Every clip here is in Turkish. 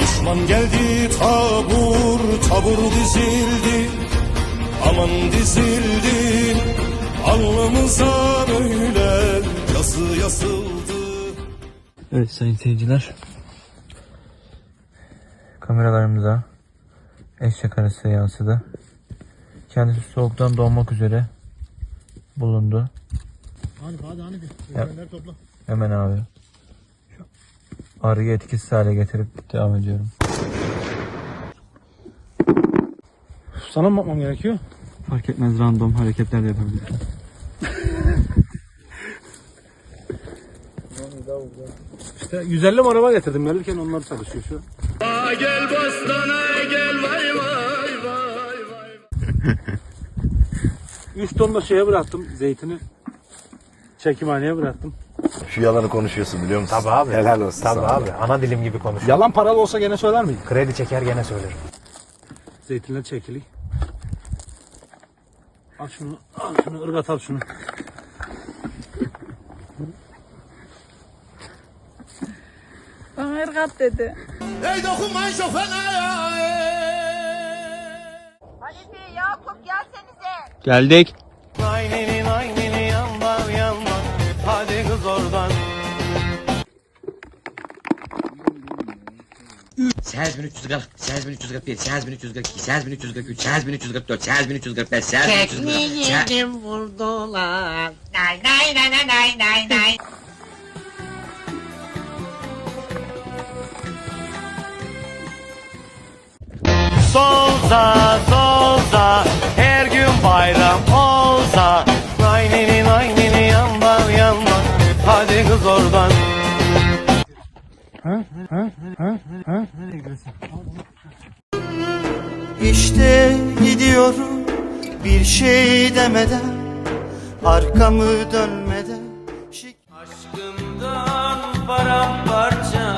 Düşman geldi tabur tabur dizildi Aman dizildi Alnımıza böyle yazı yazıldı Evet sayın seyirciler. Kameralarımıza eşek arası yansıdı. Kendisi soğuktan donmak üzere bulundu. Hadi hadi hadi. Ya. Gönder topla. Hemen abi. Arıyı etkisiz hale getirip devam ediyorum. Sana mı bakmam gerekiyor? Fark etmez random hareketler de yapabilirim. İşte 150 mi araba getirdim gelirken onlar çalışıyor şu an. Gel bastana gel vay vay vay vay 3 ton da şeye bıraktım zeytini. Çekimhaneye bıraktım. Şu yalanı konuşuyorsun biliyor musun? Tabii abi. Helal olsun Tabii sana. abi. Ana dilim gibi konuş. Yalan paralı olsa gene söyler miydin? Kredi çeker gene söylerim. Zeytinler çekili. Al şunu, al şunu, ırgat al şunu. Bana ırgat dedi. Ey dokunmayın şofene ya Hanifi, Yakup gelsenize. Geldik. Aynini aynini yandan yandan Hadi kız oradan 8341, 8341, 8342, 8343, 8344, 8345, 8346... Tekniği yedim vurdular. Nay nay nay nay nay nay nay. Solza, solza, her gün bayram olsa. Nay nini nay nini yandan yandan, hadi kız oradan. İşte gidiyorum bir şey demeden arkamı dönmeden. Aşkımdan paramparça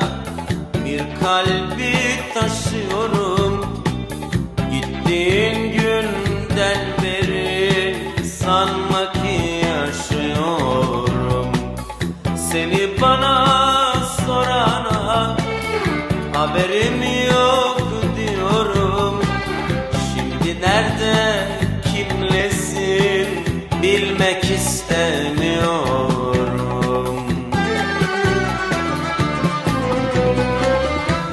bir kalbi